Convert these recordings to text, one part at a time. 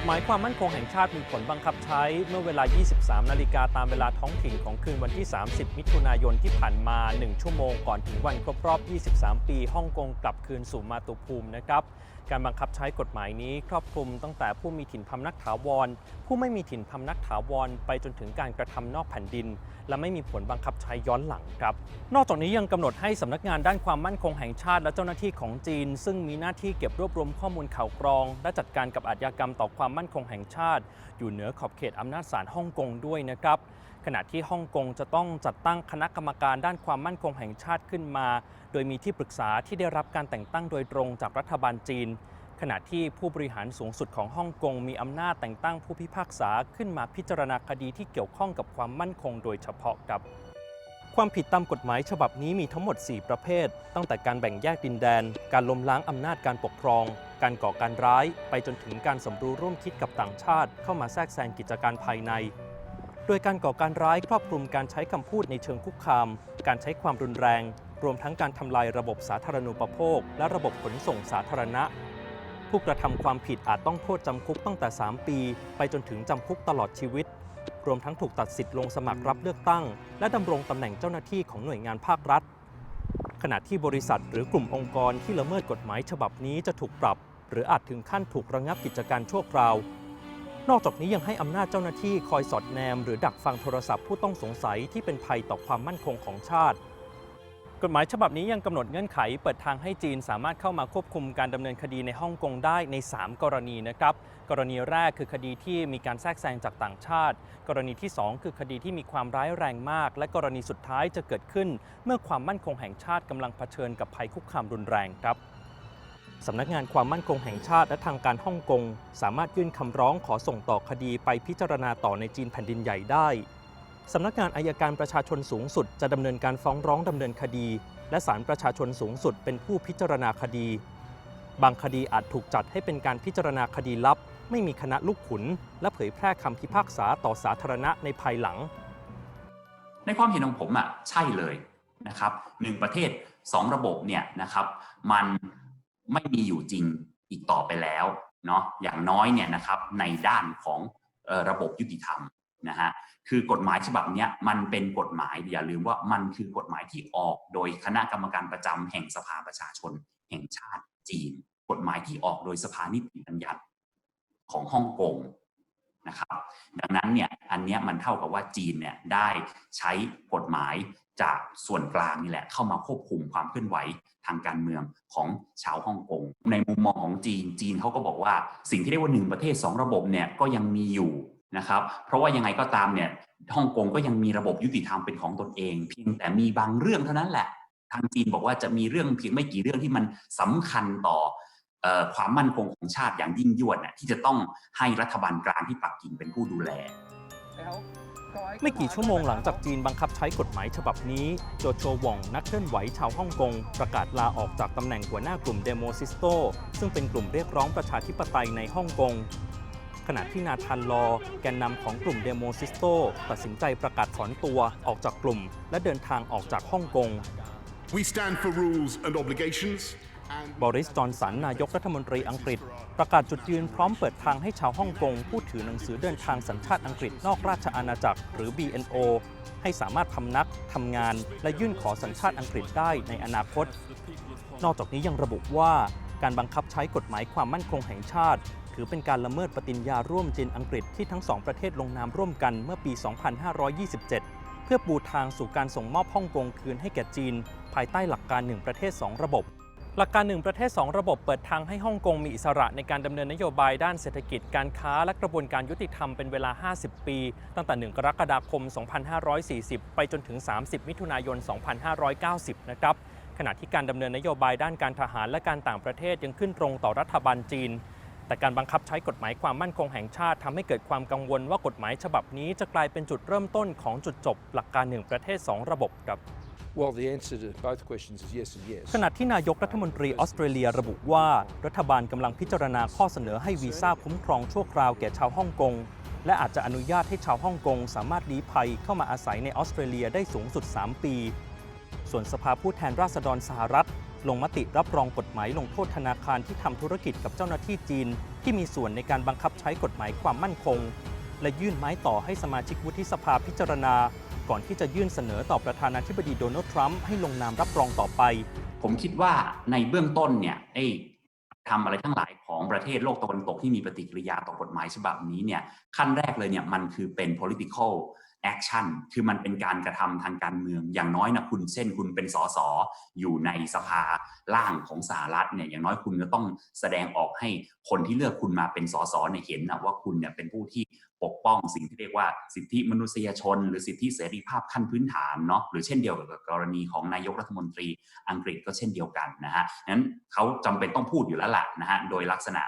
กฎหมายความมั่นคงแห่งชาติมีผลบังคับใช้เมื่อเวลา 23 นาฬิกาตามเวลาท้องถิ่นของคืนวันที่ 30 มิถุนายนที่ผ่านมา 1 ชั่วโมงก่อนถึงวันครบรอบ 23 ปีฮ่องกงกลับคืนสู่มาตุภูมินะครับ การบังคับใช้กฎหมายนี้ครอบคลุมตั้งแต่ผู้มีถิ่นพำนักถาวร ผู้ไม่มีถิ่นพำนักถาวร ไปจนถึงการกระทำนอกแผ่นดิน และไม่มีผลบังคับใช้ย้อนหลังครับ นอกจากนี้ยังกำหนดให้สำนักงานด้านความมั่นคงแห่งชาติและเจ้าหน้าที่ของจีน ซึ่งมีหน้าที่เก็บรวบรวมข้อมูลข่าวกรอง และจัดการกับอาชญากรรมต่อความมั่นคงแห่งชาติ อยู่เหนือขอบเขตอำนาจศาลฮ่องกงด้วยนะครับ ขณะที่ฮ่องกงจะต้องจัดตั้งคณะกรรมการด้านความมั่นคงแห่งชาติขึ้นมา โดยมีที่ปรึกษาที่ได้รับการแต่งตั้งโดยตรงจากรัฐบาลจีน ขณะที่ผู้บริหารสูงสุดของฮ่องกงมีอำนาจแต่งตั้งผู้พิพากษาขึ้นมาพิจารณาคดีที่เกี่ยวข้องกับความมั่นคงโดยเฉพาะครับความผิดตามกฎหมายฉบับนี้มีทั้งหมด 4 ประเภท ตั้งแต่การแบ่งแยกดินแดน การล้มล้างอำนาจการปกครอง การก่อการร้าย ไปจนถึงการสมรู้ร่วมคิดกับต่างชาติ เข้ามาแทรกแซงกิจการภายใน โดยการก่อการร้ายครอบคลุมการใช้คำพูดในเชิงคุกคาม การใช้ความรุนแรง รวมทั้งการทำลายระบบสาธารณูปโภค และระบบขนส่งสาธารณะ ผู้กระทำความผิดอาจต้องโทษจำคุกตั้งแต่ 3 ปี ไปจนถึงจำคุกตลอดชีวิต รวมทั้งถูกตัดสิทธิ์ลงสมัครรับเลือกตั้ง และดำรงตำแหน่งเจ้าหน้าที่ของหน่วยงานภาครัฐ ขณะที่บริษัทหรือกลุ่มองค์กรที่ละเมิดกฎหมายฉบับนี้จะถูกปรับ หรืออาจถึงขั้นถูกระงับกิจการชั่วคราว นอกจากนี้ยังให้อำนาจเจ้าหน้าที่คอยสอดแนม หรือดักฟังโทรศัพท์ผู้ต้องสงสัยที่เป็นภัยต่อความมั่นคงของชาติ กฎหมายฉบับนี้ยังกำหนดเงื่อนไข เปิดทางให้จีนสามารถเข้ามาควบคุมการดำเนินคดีในฮ่องกงได้ใน 3 กรณีนะครับ กรณีแรกคือคดีที่มีการแทรกแซงจากต่างชาติ กรณีที่ 2 คือคดีที่มีความร้ายแรงมาก และกรณีสุดท้ายจะเกิดขึ้น เมื่อความมั่นคงแห่งชาติกำลังเผชิญกับภัยคุกคามรุนแรงครับ สำนักงานความมั่นคงแห่งชาติและทางการฮ่องกง สามารถยื่นคำร้องขอส่งต่อคดีไปพิจารณาต่อในจีนแผ่นดินใหญ่ได้สำนักงานอายการประชาชนสูงสุด จะดำเนินการฟ้องร้องดำเนินคดี และศาลประชาชนสูงสุดเป็นผู้พิจารณาคดี บางคดีอาจถูกจัดให้เป็นการพิจารณาคดีลับ ไม่มีคณะลูกขุน และเผยแพร่คำพิพากษาต่อสาธารณะในภายหลัง ในความเห็นของผมอะใช่เลยนะครับหนึ่งประเทศสองระบบเนี่ยนะครับมัน ไม่มีอยู่จริงอีกต่อไปแล้วเนาะอย่างน้อยเนี่ยนะครับในด้านของระบบยุติธรรมนะฮะคือกฎหมายฉบับนี้มันเป็นกฎหมายอย่าลืมว่ามันคือกฎหมายที่ออกโดยคณะกรรมการประจำแห่งสภาประชาชน แห่งชาติจีน กฎหมายที่ออกโดยสภานิติบัญญัติของฮ่องกงนะครับ ดังนั้นเนี่ยอันนี้มันเท่ากับว่าจีนเนี่ยได้ใช้กฎหมาย จากส่วนกลางนี่แหละเข้ามาควบคุมความเคลื่อนไหวทางการเมืองของชาวฮ่องกงในมุมมองของจีนจีนเขาก็บอกว่า สิ่งที่เรียกว่าหนึ่งประเทศสองระบบเนี่ยก็ยังมีอยู่นะครับ เพราะว่ายังไงก็ตามเนี่ยฮ่องกงก็ยังมีระบบยุติธรรมเป็นของตนเอง เพียงแต่มีบางเรื่องเท่านั้นแหละ ทางจีนบอกว่าจะมีเรื่องเพียงไม่กี่เรื่องที่มันสำคัญต่ออความมั่นคงของชาติอย่างยิ่งยวดน่ะที่จะต้องให้รัฐบาลกลางที่ปักกิ่งเป็นผู้ดูแล ไม่กี่ชั่วโมงหลังจากจีนบังคับใช้กฎหมายฉบับนี้ โจโชวองนักเคลื่อนไหวชาวฮ่องกง ประกาศลาออกจากตำแหน่งหัวหน้ากลุ่มเดโมซิสโต ซึ่งเป็นกลุ่มเรียกร้องประชาธิปไตยในฮ่องกงขณะที่นาธานลอ แกนนำของกลุ่มเดโมซิสโต ตัดสินใจประกาศถอนตัวออกจากกลุ่ม และเดินทางออกจากฮ่องกง We stand for rules and obligations. And บริส จอนสัน นายกรัฐมนตรีอังกฤษ ประกาศจุดยืนพร้อมเปิดทางให้ชาวฮ่องกงผู้ถือหนังสือเดินทางสัญชาติอังกฤษนอกราชอาณาจักร หรือ BNO ให้สามารถพำนักทำงาน และยื่นขอสัญชาติอังกฤษได้ในอนาคต นอกจากนี้ยังระบุว่าการบังคับใช้กฎหมายความมั่นคงแห่งชาติ ถือเป็นการละเมิดปฏิญญาร่วมจีนอังกฤษที่ทั้งสองประเทศลงนามร่วมกันเมื่อปี 2527 เพื่อปูทางสู่การส่งมอบฮ่องกงคืนให้แก่จีน ภายใต้หลักการหนึ่งประเทศสองระบบ หลักการหนึ่งประเทศ 2 ระบบเปิดทางให้ฮ่องกงมีอิสระในการดำเนินนโยบายด้านเศรษฐกิจการค้าและกระบวนการยุติธรรมเป็นเวลา 50 ปี ตั้งแต่ 1 กรกฎาคม 2540 ไปจนถึง 30 มิถุนายน 2590 นะครับขณะที่การดำเนินนโยบายด้านการทหารและการต่างประเทศยังขึ้นตรงต่อรัฐบาลจีน แต่การบังคับใช้กฎหมายความมั่นคงแห่งชาติทำให้เกิดความกังวลว่ากฎหมายฉบับนี้จะกลายเป็นจุดเริ่มต้นของจุดจบ หลักการหนึ่งประเทศ 2 ระบบครับ Well, the answer to both questions is yes and yes. ขณะที่นายกรัฐมนตรีออสเตรเลียระบุว่ารัฐบาลกำลังพิจารณาข้อเสนอให้วีซ่าคุ้มครองชั่วคราวแก่ชาวฮ่องกง และอาจจะอนุญาตให้ชาวฮ่องกง สามารถลี้ภัยเข้ามาอาศัยในออสเตรเลียได้สูงสุด 3 ปี ส่วนสภาผู้แทนราษฎรสหรัฐ ลงมติรับรองกฎหมายลงโทษธนาคารที่ทำธุรกิจกับเจ้าหน้าที่จีน ที่มีส่วนในการบังคับใช้กฎหมายความมั่นคง และยื่นไม้ต่อให้สมาชิกวุฒิสภาพิจารณา ก่อนที่จะยื่นเสนอต่อประธานาธิบดีโดนัลด์ทรัมป์ให้ลงนามรับรองต่อไป ผมคิดว่าในเบื้องต้นเนี่ยไอ้ทำอะไรทั้งหลายของประเทศโลกตะวันตกที่มีปฏิกิริยาต่อกฎหมายฉบับนี้เนี่ยขั้นแรกเลยเนี่ยมันคือเป็น political action คือมันเป็นการกระทำทางการเมือง อย่างน้อยนะคุณเช่นคุณเป็นสสอยู่ในสภาล่างของสหรัฐเนี่ยอย่างน้อยคุณก็ต้องแสดงออกให้คนที่เลือกคุณมาเป็นสสเนี่ยเห็นนะว่าคุณเนี่ยเป็นผู้ที่ปกป้องสิ่งที่เรียกว่าสิทธิมนุษยชน หรือสิทธิเสรีภาพขั้นพื้นฐานเนาะหรือเช่นเดียวกับกรณีของนายกรัฐมนตรีอังกฤษก็เช่นเดียวกันนะฮะนั้นเขาจำเป็นต้องพูดอยู่แล้วล่ะนะฮะโดยลักษณะ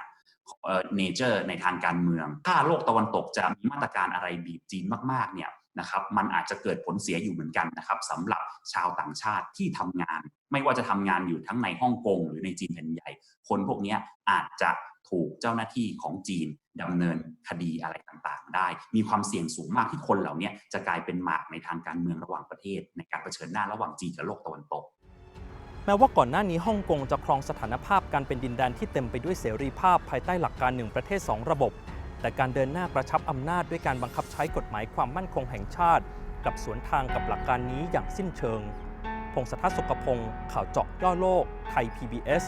เนเจอร์ในทางการเมือง ถ้าโลกตะวันตกจะมีมาตรการอะไรบีบจีนมากๆเนี่ย นะครับมันอาจจะเกิดผลเสียอยู่เหมือนกันนะครับสำหรับชาวต่างชาติที่ทำงาน ไม่ว่าจะทำงานอยู่ทั้งในฮ่องกงหรือในจีนแผ่นใหญ่ คนพวกนี้อาจจะถูกเจ้าหน้าที่ของจีนดำเนินคดีอะไรต่างๆ ได้ มีความเสี่ยงสูงมากที่คนเหล่านี้จะกลายเป็นหมากในทางการเมืองระหว่างประเทศ ในการเผชิญหน้าระหว่างจีนกับโลกตะวันตกแม้ว่าก่อนหน้านี้ฮ่องกงจะครองสถานภาพการเป็นดินแดนที่เต็มไปด้วยเสรีภาพภายใต้หลักการหนึ่งประเทศ 2 ระบบ แต่การเดินหน้ากระชับอำนาจด้วยการบังคับใช้กฎหมายความมั่นคงแห่งชาติ กับสวนทางกับหลักการนี้อย่างสิ้นเชิง พงศธรสุกพงศ์ข่าวเจาะย่อโลก ไทย PBS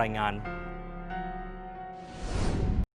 รายงาน